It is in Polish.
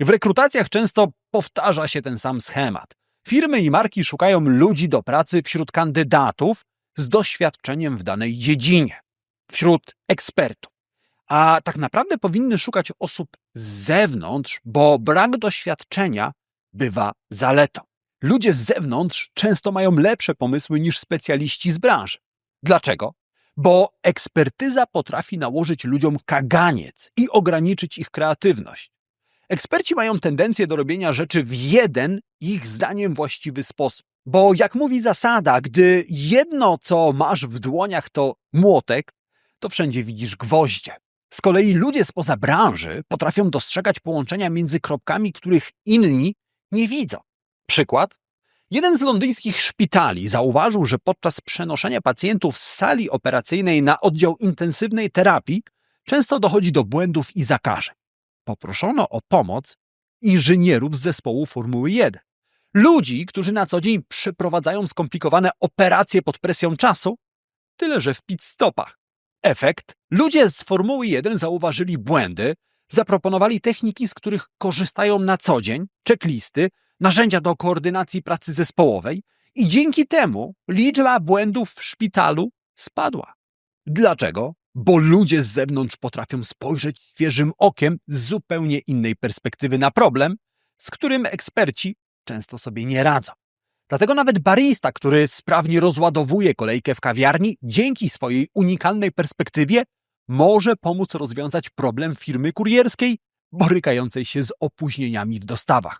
W rekrutacjach często powtarza się ten sam schemat. Firmy i marki szukają ludzi do pracy wśród kandydatów z doświadczeniem w danej dziedzinie, wśród ekspertów. A tak naprawdę powinny szukać osób z zewnątrz, bo brak doświadczenia bywa zaletą. Ludzie z zewnątrz często mają lepsze pomysły niż specjaliści z branży. Dlaczego? Bo ekspertyza potrafi nałożyć ludziom kaganiec i ograniczyć ich kreatywność. Eksperci mają tendencję do robienia rzeczy w jeden, ich zdaniem właściwy sposób. Bo jak mówi zasada, gdy jedno, co masz w dłoniach, to młotek, to wszędzie widzisz gwoździe. Z kolei ludzie spoza branży potrafią dostrzegać połączenia między kropkami, których inni nie widzą. Przykład? Jeden z londyńskich szpitali zauważył, że podczas przenoszenia pacjentów z sali operacyjnej na oddział intensywnej terapii często dochodzi do błędów i zakażeń. Poproszono o pomoc inżynierów z zespołu Formuły 1. Ludzi, którzy na co dzień przeprowadzają skomplikowane operacje pod presją czasu, tyle że w pit-stopach. Efekt? Ludzie z Formuły 1 zauważyli błędy, zaproponowali techniki, z których korzystają na co dzień, checklisty, narzędzia do koordynacji pracy zespołowej i dzięki temu liczba błędów w szpitalu spadła. Dlaczego? Bo ludzie z zewnątrz potrafią spojrzeć świeżym okiem z zupełnie innej perspektywy na problem, z którym eksperci często sobie nie radzą. Dlatego nawet barista, który sprawnie rozładowuje kolejkę w kawiarni, dzięki swojej unikalnej perspektywie może pomóc rozwiązać problem firmy kurierskiej borykającej się z opóźnieniami w dostawach.